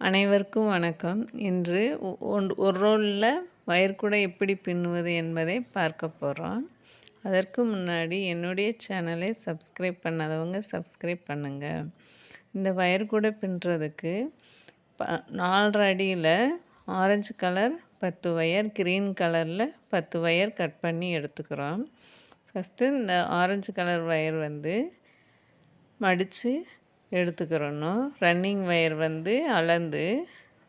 அனைவருக்கும் வணக்கம். இன்று ஒரு ரோலில் வயர்கூடை எப்படி பின்னுவது என்பதை பார்க்க போகிறோம் அதற்கு முன்னாடி என்னுடைய சேனலை சப்ஸ்கிரைப் பண்ணாதவங்க சப்ஸ்கிரைப் பண்ணுங்கள் இந்த வயர்கூடை பின்னுறதுக்கு ப நாலரை அடியில் ஆரஞ்சு கலர் பத்து ஒயர் க்ரீன் கலரில் பத்து ஒயர் கட் பண்ணி எடுத்துக்கிறோம். ஃபஸ்ட்டு இந்த ஆரஞ்சு கலர் ஒயர் வந்து மடித்து எடுத்துக்கிறணும் ரன்னிங் ஒயர் வந்து அளந்து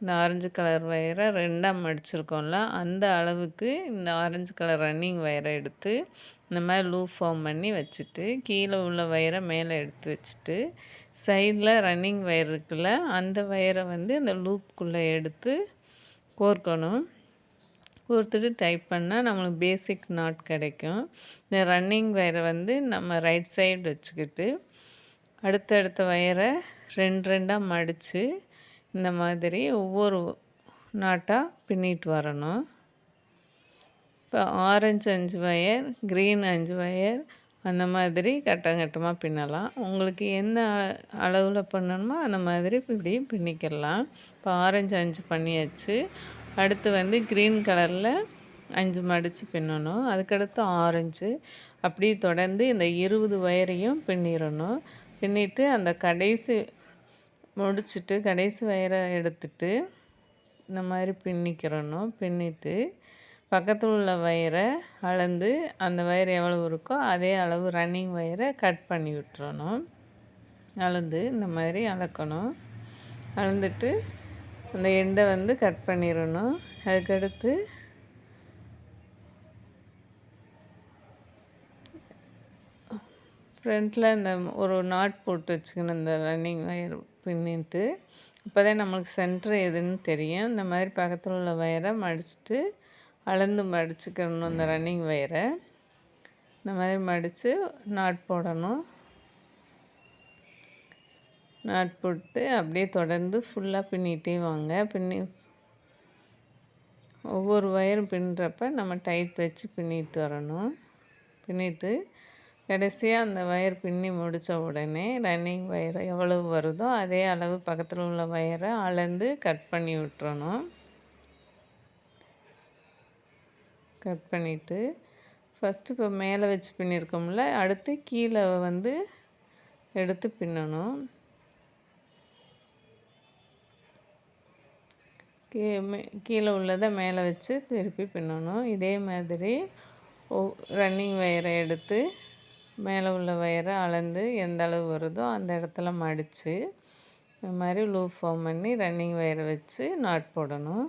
இந்த ஆரஞ்சு கலர் ஒயரை ரெண்டாக மடிச்சிருக்கோம்ல அந்த அளவுக்கு இந்த ஆரஞ்சு கலர் ரன்னிங் ஒயரை எடுத்து இந்த மாதிரி லூப் ஃபார்ம் பண்ணி வச்சுட்டு கீழே உள்ள ஒயரை மேலே எடுத்து வச்சுட்டு சைடில் ரன்னிங் ஒயர் இருக்குல்ல அந்த ஒயரை வந்து இந்த லூப்புக்குள்ளே எடுத்து கோர்க்கணும். கோர்த்துட்டு டைப் பண்ணால் நம்மளுக்கு பேசிக் நாட் கிடைக்கும். இந்த ரன்னிங் ஒயரை வந்து நம்ம ரைட் சைடு வச்சுக்கிட்டு அடுத்தடுத்த வயரை ரெண்டு ரெண்டாக மடித்து இந்த மாதிரி ஒவ்வொரு நாட்டாக பின்னிட்டு வரணும். இப்போ ஆரஞ்சு அஞ்சு வயர் க்ரீன் அஞ்சு வயர் அந்த மாதிரி கட்டம் கட்டமாக பின்னலாம். உங்களுக்கு எந்த அளவில் பண்ணணுமோ அந்த மாதிரி இப்படி பின்னிக்கிடலாம் இப்போ ஆரஞ்சு அஞ்சு பண்ணியாச்சு. அடுத்து வந்து க்ரீன் கலரில் அஞ்சு மடித்து பின்னணும். அதுக்கடுத்து ஆரஞ்சு. அப்படி தொடர்ந்து இந்த இருபது வயரையும் பின்னிடணும். பின்னிட்டு அந்த கடைசி முடிச்சுட்டு கடைசி வயரை எடுத்துட்டு இந்த மாதிரி பின்னிக்கிறணும். பின்னிட்டு பக்கத்தில் உள்ள வயரை அளந்து அந்த வயர் எவ்வளவு இருக்கோ அதே அளவு ரன்னிங் வயரை கட் பண்ணி விட்டுறணும். அளந்து இந்த மாதிரி அளக்கணும். அளந்துட்டு அந்த எண்டை வந்து கட் பண்ணிடணும். அதுக்கடுத்து ஃப்ரண்ட்டில் இந்த ஒரு நாட் போட்டு வச்சுக்கணும் இந்த ரன்னிங் ஒயர் பின்னிட்டு அப்போ தான் நம்மளுக்கு சென்டர் எதுன்னு தெரியும். இந்த மாதிரி பக்கத்தில் உள்ள வயரை மடிச்சுட்டு அளந்து மடிச்சுக்கணும் இந்த ரன்னிங் வயரை இந்த மாதிரி மடித்து நாட் போடணும். நாட் போட்டு அப்படியே தொடர்ந்து ஃபுல்லாக பின்னிகிட்டே வாங்க. பின்னி ஒவ்வொரு வயரும் பின்னுறப்ப நம்ம டைட் வச்சு பின்னிட்டு வரணும். பின்னிட்டு கடைசியாக அந்த ஒயர் பின்னி முடித்த உடனே ரன்னிங் ஒயர் எவ்வளவு வருதோ அதே அளவு பக்கத்தில் உள்ள ஒயரை அளந்து கட் பண்ணி விட்டுறணும். கட் பண்ணிவிட்டு ஃபஸ்ட்டு இப்போ மேலே வச்சு பின்னிருக்கோம்ல அடுத்து கீழே வந்து எடுத்து பின்னணும். கீ கீழே உள்ளதை மேலே வச்சு திருப்பி பின்னணும். இதே மாதிரி ரன்னிங் ஒயரை எடுத்து மேலே உள்ள வயரை அளந்து எந்த அளவு வருதோ அந்த இடத்துல மடித்து இது மாதிரி லூப் ஃபார்ம் பண்ணி ரன்னிங் வயரை வச்சு நாட் போடணும்.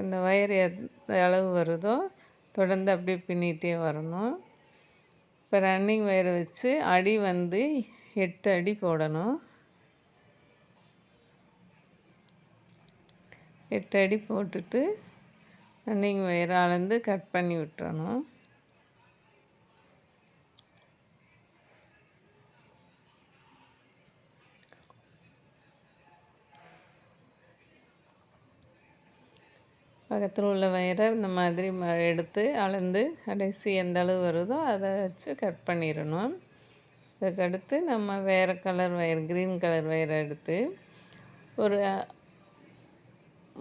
இந்த வயர் எந்த அளவு வருதோ தொடர்ந்து அப்படியே பின்னிகிட்டே வரணும். இப்போ ரன்னிங் வயரை வச்சு அடி வந்து எட்டு அடி போடணும். எட்டு அடி போட்டுட்டு ரன்னிங் வயரை அளந்து கட் பண்ணி விட்டுறணும். பக்கத்தில் உள்ள வயரை இந்த மாதிரி எடுத்து அளந்து கடைசி எந்த அளவு வருதோ அதை வச்சு கட் பண்ணிடணும். அதுக்கடுத்து நம்ம வேறு கலர் வயர் க்ரீன் கலர் வயரை எடுத்து ஒரு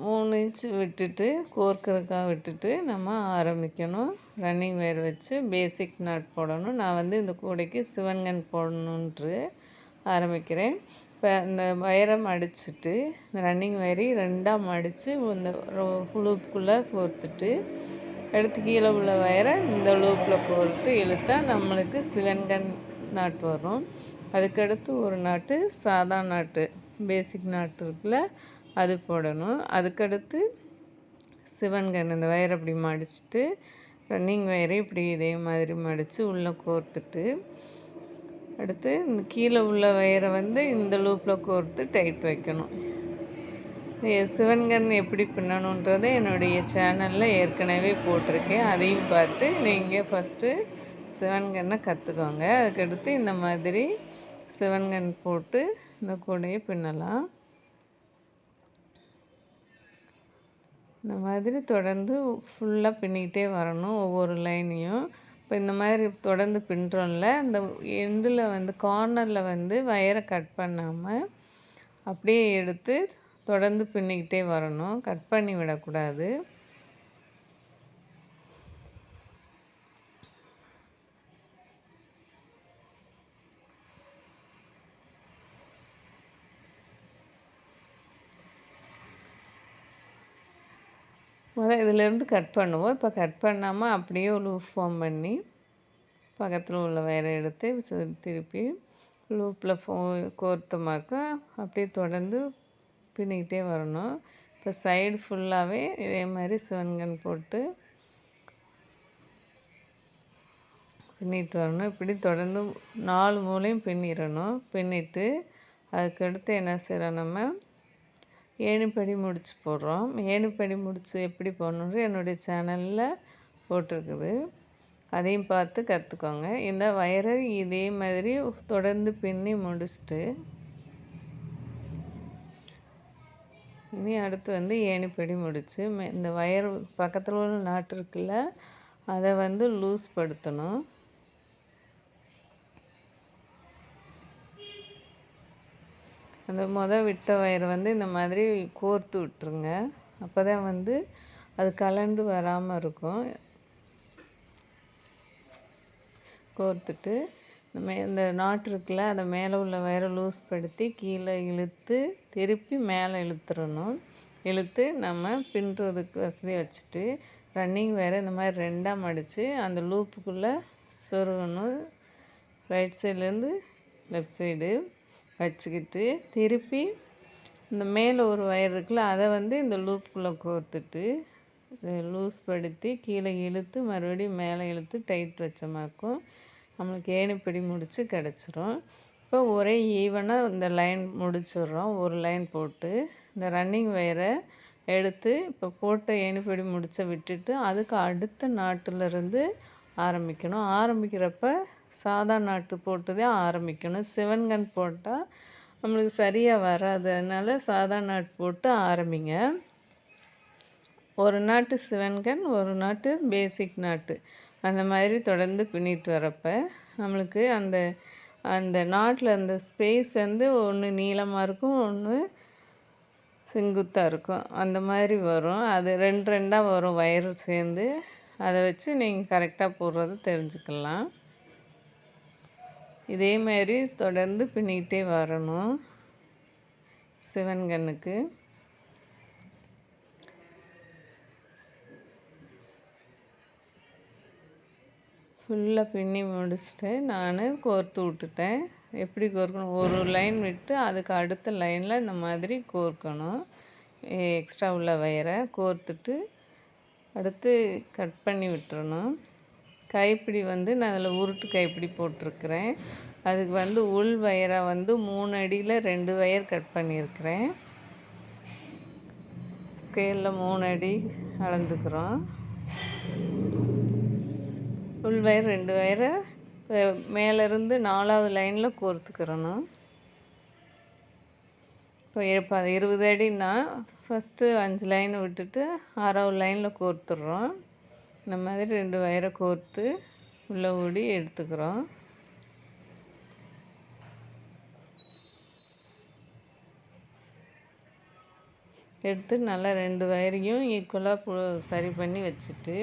மூணு இன்ச்சு விட்டுட்டு கோர்க்கறக்காக விட்டுட்டு நம்ம ஆரம்பிக்கணும். ரன்னிங் வயர் வச்சு பேசிக் நாட் போடணும். நான் வந்து இந்த கூடைக்கு சிவன்கன் போடணுன்ட்டு ஆரம்பிக்கிறேன். இப்போ இந்த வயரை மடிச்சுட்டு இந்த ரன்னிங் வயரை ரெண்டாக மடித்து இந்த லூப்புக்குள்ளே கோர்த்துட்டு எடுத்து கீழே உள்ள வயரை இந்த லூப்பில் கோர்த்து இழுத்தா நம்மளுக்கு சிவன்கன் நாட்டு வரும். அதுக்கடுத்து ஒரு நாட்டு சாதா நாட்டு பேசிக் நாட்டு இருக்குல்ல அது போடணும். அதுக்கடுத்து சிவன்கண் இந்த வயரை அப்படி மடிச்சுட்டு ரன்னிங் வயரை இப்படி இதே மாதிரி மடித்து உள்ளே கோர்த்துட்டு அடுத்து இந்த கீழே உள்ள வயரை வந்து இந்த லூப்பில் கோர்த்து டைட் வைக்கணும். சிவன்கன் எப்படி பின்னணுன்றதை என்னுடைய சேனலில் ஏற்கனவே போட்டிருக்கேன். அதையும் பார்த்து நீங்கள் ஃபஸ்ட்டு சிவன்கண்ணை கற்றுக்கோங்க அதுக்கடுத்து இந்த மாதிரி சிவன்கன் போட்டு இந்த கூடையை பின்னலாம். இந்த மாதிரி தொடர்ந்து ஃபுல்லாக பின்னிக்கிட்டே வரணும் ஒவ்வொரு லைனையும் இப்போ இந்த மாதிரி தொடர்ந்து பின்னுறோம்ல அந்த எண்டில் வந்து கார்னரில் வந்து வயரை கட் பண்ணாமல் அப்படியே எடுத்து தொடர்ந்து பின்னிக்கிட்டே வரணும். கட் பண்ணி விடக்கூடாது. முதல் இதிலேருந்து கட் பண்ணுவோம். இப்போ கட் பண்ணாமல் அப்படியே லூப் ஃபார்ம் பண்ணி பக்கத்தில் உள்ள வயரை எடுத்து திருப்பி லூப்பில் ஃபோ கோர்த்தமாக்க அப்படியே தொடர்ந்து பின்னிக்கிட்டே வரணும். இப்போ சைடு ஃபுல்லாகவே இதே மாதிரி சிவன்கன் போட்டு பின்னிட்டு வரணும். இப்படி தொடர்ந்து நாலு மூலையும் பின்னிடணும். பின்னிட்டு அதுக்கடுத்து என்ன செய்கிறோம் நம்ம ஏணிப்படி முடிச்சு போடுறோம். ஏணிப்படி முடிச்சு எப்படி போடணுன்ற என்னுடைய சேனலில் போட்டிருக்குது. அதையும் பார்த்து கற்றுக்கோங்க இந்த வயரை இதே மாதிரி தொடர்ந்து பின்னி முடிச்சுட்டு இனி அடுத்து வந்து ஏணிப்படி முடிச்சு இந்த வயர் பக்கத்தில் உள்ள நாட்டு இருக்குல்ல அதை வந்து லூஸ் படுத்தணும். அந்த மொதல் விட்ட வயிறு வந்து இந்த மாதிரி கோர்த்து விட்டுருங்க. அப்போ தான் வந்து அது கலண்டு வராமல் இருக்கும். கோர்த்துட்டு மே இந்த நாட்டு இருக்குல்ல அதை மேலே உள்ள வயரை லூஸ் படுத்தி கீழே இழுத்து திருப்பி மேலே இழுத்துடணும் இழுத்து நம்ம பின்னுறதுக்கு வசதி வச்சுட்டு ரன்னிங் வேறு இந்த மாதிரி ரெண்டாக மடித்து அந்த லூப்புக்குள்ளே சொருகணும். ரைட் சைட்லேருந்து லெஃப்ட் சைடு வச்சுக்கிட்டு திருப்பி இந்த மேலே ஒரு ஒயர் இருக்குல்ல அதை வந்து இந்த லூப்புக்குள்ளே கோர்த்துட்டு லூஸ் படுத்தி கீழே இழுத்து மறுபடியும் மேலே இழுத்து டைட் வச்சமாக்கும் நம்மளுக்கு ஏணிப்படி முடித்து கிடச்சிரும். இப்போ ஒரே ஈவனாக இந்த லைன் முடிச்சிடுறோம். ஒரு லைன் போட்டு இந்த ரன்னிங் ஒயரை எடுத்து இப்போ போட்ட ஏணிப்படி முடிச்ச விட்டுட்டு அதுக்கு அடுத்த நாட்டிலேருந்து ஆரம்பிக்கணும். ஆரம்பிக்கிறப்ப சாதா நாட்டு போட்டு தான் ஆரம்பிக்கணும். சிவன்கன் போட்டால் நம்மளுக்கு சரியாக வராது. அதனால் சாதா நாட்டு போட்டு ஆரம்பிங்க. ஒரு நாட்டு சிவன்கண் ஒரு நாட்டு பேசிக் நாட்டு. அந்த மாதிரி தொடர்ந்து பின்னிட்டு வரப்போ நம்மளுக்கு அந்த அந்த நாட்டில் அந்த ஸ்பேஸ் வந்து ஒன்று நீளமாக இருக்கும் ஒன்று செங்குத்தாக இருக்கும். அந்த மாதிரி வரும். அது ரெண்டு ரெண்டாக வரும். வயர் சேர்ந்து. அதை வச்சு நீங்கள் கரெக்டாக போடுறது தெரிஞ்சுக்கலாம். இதே மாதிரி தொடர்ந்து பின்னிக்கிட்டே வரணும். சிவன் கண்ணுக்கு. ஃபுல்லாக பின்னி முடிச்சுட்டு நான் கோர்த்து விட்டுட்டேன். எப்படி கோர்க்கணும்? ஒரு லைன் விட்டு அதுக்கு அடுத்த லைனில் இந்த மாதிரி கோர்க்கணும். எக்ஸ்ட்ரா உள்ள வயரை கோர்த்துட்டு அடுத்து கட் பண்ணி விட்டுறணும். கைப்பிடி வந்து நான் அதில் உருட்டு கைப்பிடி போட்டிருக்கிறேன். அதுக்கு வந்து உள் வயரை வந்து மூணு அடியில் ரெண்டு வயர் கட் பண்ணியிருக்கிறேன். ஸ்கேலில் மூணு அடி அளந்துக்கிறோம். உள் வயர் ரெண்டு வயரை மேலேருந்து நாலாவது லைனில் கோர்த்துக்கிறணும். இப்போ இருபது அடின்னா ஃபஸ்ட்டு அஞ்சு லைன் விட்டுட்டு ஆறாவது லைனில் கோர்த்துடுறோம். இந்த மாதிரி ரெண்டு வயரை கோர்த்து உள்ளே ஊடி எடுத்துக்கிறோம். எடுத்து நல்லா ரெண்டு வயரையும் ஈக்குவலாக சரி பண்ணி வச்சுட்டு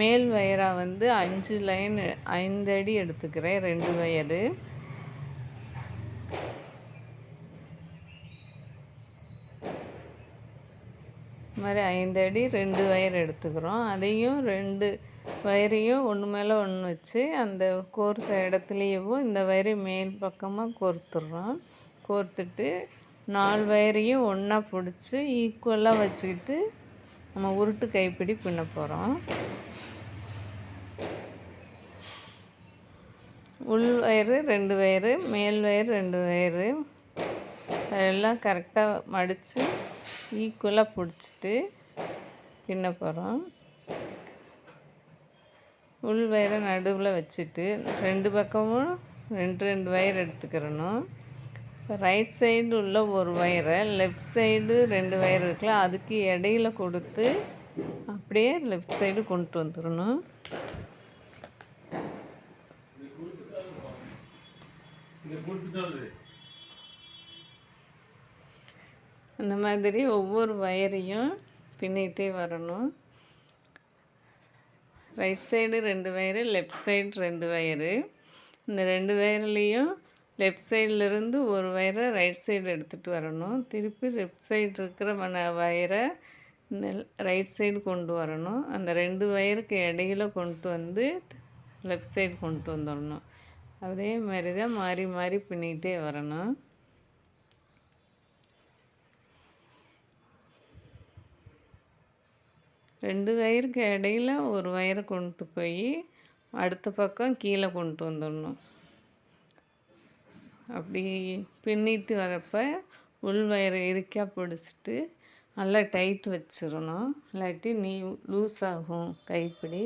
மேல் வயராக வந்து அஞ்சு லைன் ஐந்து அடி எடுத்துக்கிறேன் ரெண்டு வயரு மாதிரி ஐந்து அடி ரெண்டு வயர் எடுத்துக்கிறோம். அதையும் ரெண்டு வயரையும் ஒன்று மேலே ஒன்று வச்சு அந்த கோர்த்த இடத்துலையவும் இந்த வயரை மேல் பக்கமாக கோர்த்துடுறோம் கோர்த்துட்டு நாலு வயரையும் ஒன்றா பிடிச்சி ஈக்குவலாக வச்சுக்கிட்டு நம்ம உருட்டு கைப்பிடி பின்ன போகிறோம் உள் வயரு ரெண்டு வயரு மேல் வயர் ரெண்டு வயரு அதெல்லாம் கரெக்டாக மடித்து ஈக்குவலாக பிடிச்சிட்டு பின்ன போகிறோம் உள் வயரை நடுவில் வச்சுட்டு ரெண்டு பக்கமும் ரெண்டு ரெண்டு வயர் எடுத்துக்கிறணும். ரைட் சைடு உள்ள ஒரு வயரை லெஃப்ட் சைடு ரெண்டு வயர் இருக்குல்ல அதுக்கு இடையில கொடுத்து அப்படியே லெஃப்ட் சைடு கொண்டு வந்துடணும். அந்த மாதிரி ஒவ்வொரு வயரையும் பின்னிகிட்டே வரணும். ரைட் சைடு ரெண்டு வயரு லெஃப்ட் சைடு ரெண்டு வயரு இந்த ரெண்டு வயர்லேயும் லெஃப்ட் சைட்லேருந்து ஒரு வயரை ரைட் சைடு எடுத்துகிட்டு வரணும். திருப்பி லெஃப்ட் சைடு இருக்கிற மன வயரை இந்த ரைட் சைடு கொண்டு வரணும். அந்த ரெண்டு வயருக்கு இடையில கொண்டு வந்து லெஃப்ட் சைடு கொண்டு வந்துடணும் அதே மாதிரி தான் மாறி மாறி பின்னிகிட்டே வரணும். ரெண்டு வயருக்கு இடையில ஒரு வயரை கொண்டு போய் அடுத்த பக்கம் கீழே கொண்டு வந்துடணும். அப்படி பின்னிட்டு வரப்போ உள் வயரை இறுக்கா பிடிச்சிட்டு நல்லா டைட் வச்சிடணும். இல்லாட்டி நீ லூஸ் ஆகும் கைப்பிடி.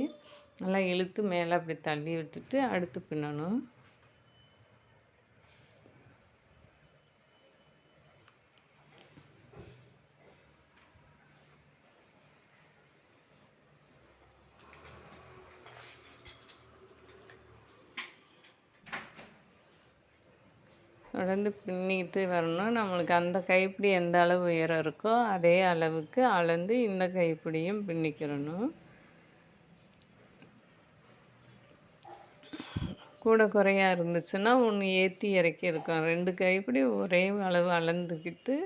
நல்லா இழுத்து மேலே அப்படி தள்ளி விட்டுட்டு அடுத்து பின்னணும். தொடர்ந்து பின்னிக்கிட்டு வரணும். நம்மளுக்கு அந்த கைப்பிடி எந்த அளவு உயரம் இருக்கோ அதே அளவுக்கு அளந்து இந்த கைப்பிடியும் பின்னிக்கிறணும். கூட குறையா இருந்துச்சுன்னா ஒன்று ஏற்றி இறக்கி இருக்கும். ரெண்டு கைப்பிடி ஒரே அளவு அளந்துக்கிட்டு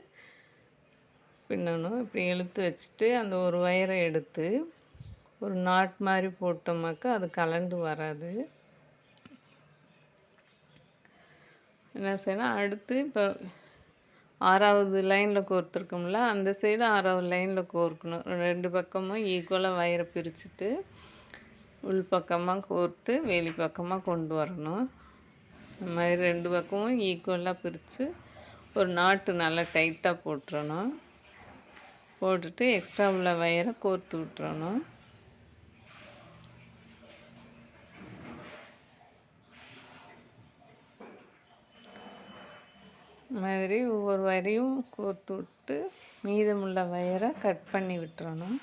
பின்னணும். இப்படி இழுத்து வச்சுட்டு அந்த ஒரு வயரை எடுத்து ஒரு நாட் மாதிரி போட்டோமாக்கா அது கலண்டு வராது. என்ன செய்யணும் அடுத்து இப்போ ஆறாவது லைனில் கோர்த்துருக்கோம்ல அந்த சைடு ஆறாவது லைனில் கோர்க்கணும். ரெண்டு பக்கமும் ஈக்குவலாக வயரை பிரிச்சுட்டு உள் பக்கமாக கோர்த்து வெளி பக்கமாக கொண்டு வரணும். இந்த மாதிரி ரெண்டு பக்கமும் ஈக்குவலாக பிரித்து ஒரு நாட்டு நல்லா டைட்டாக போட்டுறணும். போட்டுட்டு எக்ஸ்ட்ரா உள்ள வயரை கோர்த்து விட்டுறணும். மாதிரி ஒவ்வொரு வரையும் கோர்த்து விட்டு மீதமுள்ள வயரை கட் பண்ணி விட்டுறணும்.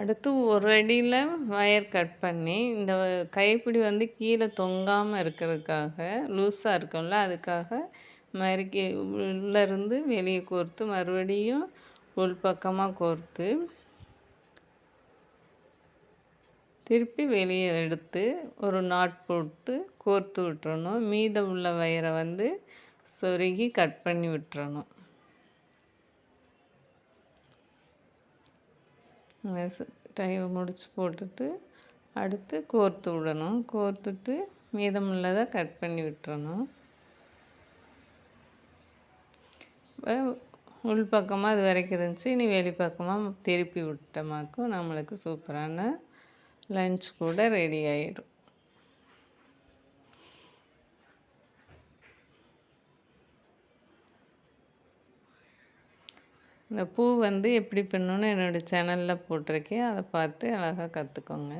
அடுத்து ஒரு அடியில் வயர் கட் பண்ணி இந்த கைப்பிடி வந்து கீழே தொங்காமல் இருக்கிறதுக்காக லூஸாக இருக்கும்ல அதுக்காக மறுக்கி உள்ளேருந்து வெளியே கோர்த்து மறுபடியும் உள் பக்கமாக கோர்த்து திருப்பி வெளியே எடுத்து ஒரு நாட் போட்டு கோர்த்து விட்டுறணும். மீதம் உள்ள வயரை வந்து சொருகி கட் பண்ணி விட்டுறணும். டை முடிச்சு போட்டுட்டு அடுத்து கோர்த்து விடணும். கோர்த்துட்டு மீதமுள்ளதை கட் பண்ணி விட்டுறணும். உள் பக்கமாக அது வரைக்கும் இருந்துச்சு. இனி வெளிப்பக்கமாக திருப்பி விட்டோமாக்கும் நம்மளுக்கு சூப்பரான லன்ச் கூட ரெடி ஆயிடும். இந்த பூ வந்து எப்படி பண்ணணுன்னு என்னோடய சேனலில் போட்டிருக்கேன். அதை பார்த்து அழகாக கற்றுக்கோங்க